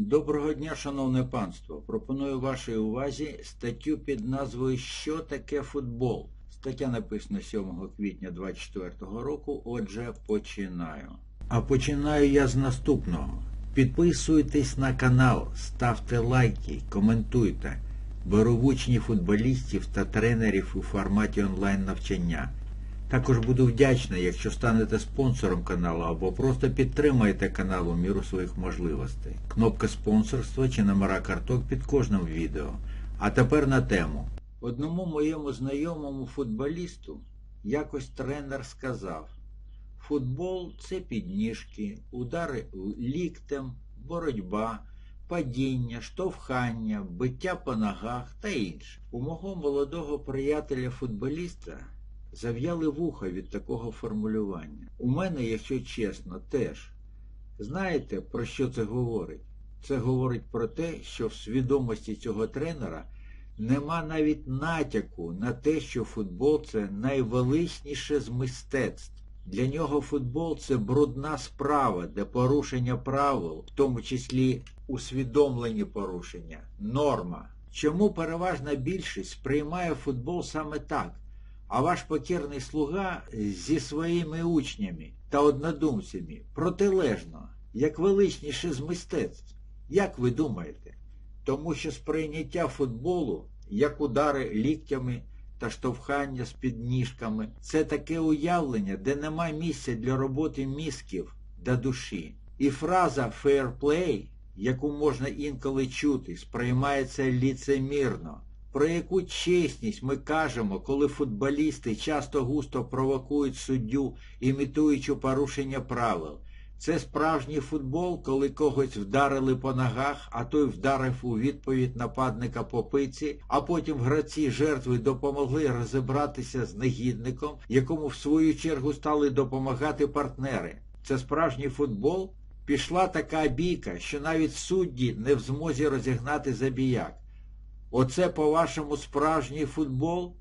Доброго дня, шановне панство. Пропоную вашій увазі статтю під назвою Що таке футбол? Стаття написана 7 квітня 2024 року. Отже, починаю. А починаю я з наступного. Підписуйтесь на канал, ставте лайки, коментуйте. Беру в учні футболістів та тренерів у форматі онлайн навчання. Також буду вдячний, якщо станете спонсором каналу або просто підтримаєте канал у міру своїх можливостей. Кнопка спонсорства чи номера карток під кожним відео. А тепер на тему. Одному моєму знайомому футболісту якось тренер сказав: футбол це підніжки, удари ліктем, боротьба, падіння, штовхання, биття по ногах та інше. У мого молодого приятеля-футболіста зав'яли вуха від такого формулювання. У мене, якщо чесно, теж. Знаєте, про що це говорить? Це говорить про те, що в свідомості цього тренера нема навіть натяку на те, що футбол це найвеличніше з мистецтв. Для нього футбол це брудна справа, де порушення правил, в тому числі усвідомлені порушення, норма. Чому переважна більшість сприймає футбол саме так? А ваш покірний слуга зі своїми учнями та однодумцями протилежно, як величніше з мистецтв. Як ви думаєте? Тому що сприйняття футболу, як удари ліктями та штовхання з підніжками, це таке уявлення, де нема місця для роботи мізків та душі. І фраза «fair play», яку можна інколи чути, сприймається ліцемірно. Про яку чесність ми кажемо, коли футболісти часто густо провокують суддю, імітуючи порушення правил. Це справжній футбол, коли когось вдарили по ногах, а той вдарив у відповідь нападника по пиці, а потім гравці жертви допомогли розібратися з негідником, якому в свою чергу стали допомагати партнери. Це справжній футбол? Пішла така бійка, що навіть судді не в змозі розігнати забіяк. Оце, по-вашому, справжній футбол?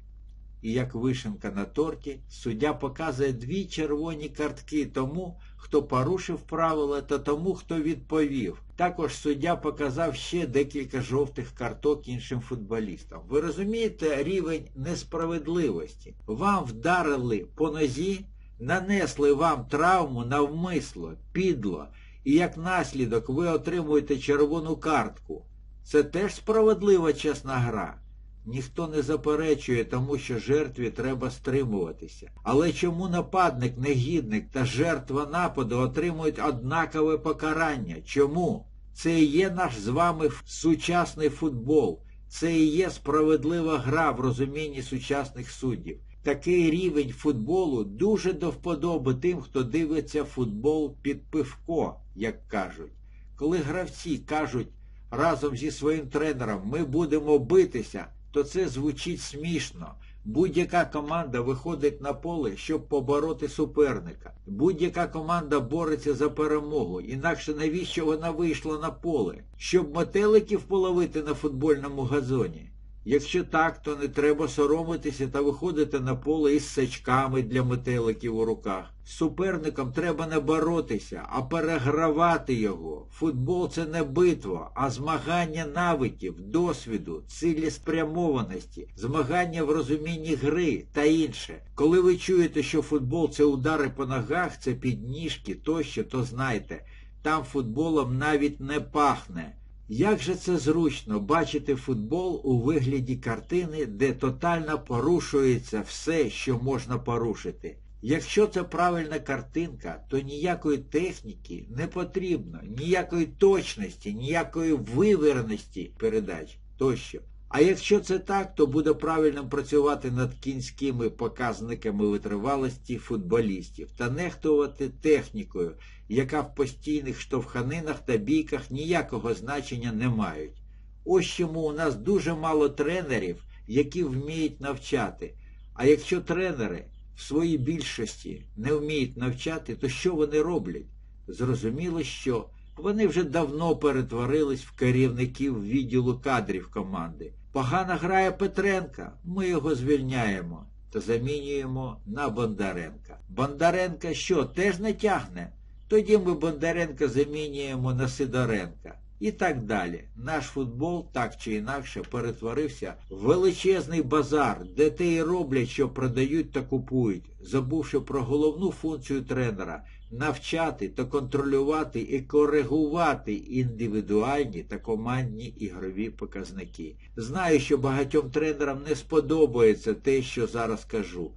І як вишенка на торті, суддя показує дві червоні картки тому, хто порушив правила, та тому, хто відповів. Також суддя показав ще декілька жовтих карток іншим футболістам. Ви розумієте рівень несправедливості? Вам вдарили по нозі, нанесли вам травму навмисло, підло, і як наслідок ви отримуєте червону картку. Це теж справедлива чесна гра. Ніхто не заперечує тому, що жертві треба стримуватися. Але чому нападник, негідник та жертва нападу отримують однакове покарання? Чому? Це і є наш з вами сучасний футбол. Це і є справедлива гра в розумінні сучасних суддів. Такий рівень футболу дуже до вподоби тим, хто дивиться футбол під пивко, як кажуть. Коли гравці кажуть разом зі своїм тренером ми будемо битися, то це звучить смішно. Будь-яка команда виходить на поле, щоб побороти суперника. Будь-яка команда бореться за перемогу. Інакше навіщо вона вийшла на поле? Щоб метеликів половити на футбольному газоні. Якщо так, то не треба соромитися та виходити на поле із сачками для метеликів у руках. З суперником треба не боротися, а перегравати його. Футбол це не битва, а змагання навиків, досвіду, цілеспрямованості, змагання в розумінні гри та інше. Коли ви чуєте, що футбол це удари по ногах, це підніжки тощо, то знайте, там футболом навіть не пахне. Як же це зручно бачити футбол у вигляді картини, де тотально порушується все, що можна порушити? Якщо це правильна картинка, то ніякої техніки не потрібно, ніякої точності, ніякої виверності передач тощо. А якщо це так, то буде правильним працювати над кінськими показниками витривалості футболістів та нехтувати технікою, яка в постійних штовханинах та бійках ніякого значення не мають. Ось чому у нас дуже мало тренерів, які вміють навчати. А якщо тренери в своїй більшості не вміють навчати, то що вони роблять? Зрозуміло, що вони вже давно перетворились в керівників відділу кадрів команди. Погано грає Петренка, ми його звільняємо та замінюємо на Бондаренка. Бондаренка що, теж не тягне? Тоді ми Бондаренка замінюємо на Сидоренка. І так далі. Наш футбол так чи інакше перетворився в величезний базар, де те і роблять, що продають та купують, забувши про головну функцію тренера навчати та контролювати і коригувати індивідуальні та командні ігрові показники. Знаю, що багатьом тренерам не сподобається те, що зараз кажу.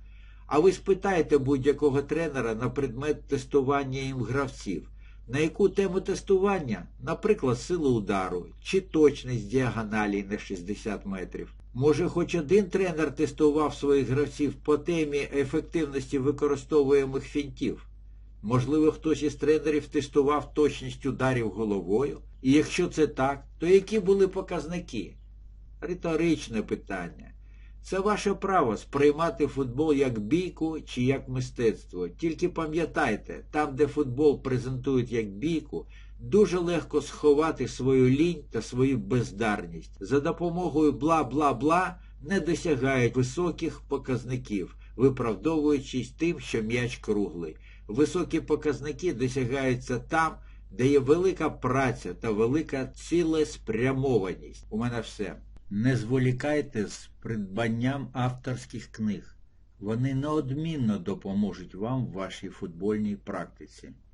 А ви спитайте будь-якого тренера на предмет тестування їм гравців. На яку тему тестування? Наприклад, силу удару чи точність діагоналі на 60 метрів. Може, хоч один тренер тестував своїх гравців по темі ефективності використовуємих фінтів? Можливо, хтось із тренерів тестував точність ударів головою? І якщо це так, то які були показники? Риторичне питання. Це ваше право сприймати футбол як бійку чи як мистецтво. Тільки пам'ятайте, там, де футбол презентують як бійку, дуже легко сховати свою лінь та свою бездарність. За допомогою бла-бла-бла не досягають високих показників, виправдовуючись тим, що м'яч круглий. Високі показники досягаються там, де є велика праця та велика цілеспрямованість. У мене все. Не зволікайте з придбанням авторських книг. Вони неодмінно допоможуть вам в вашій футбольній практиці.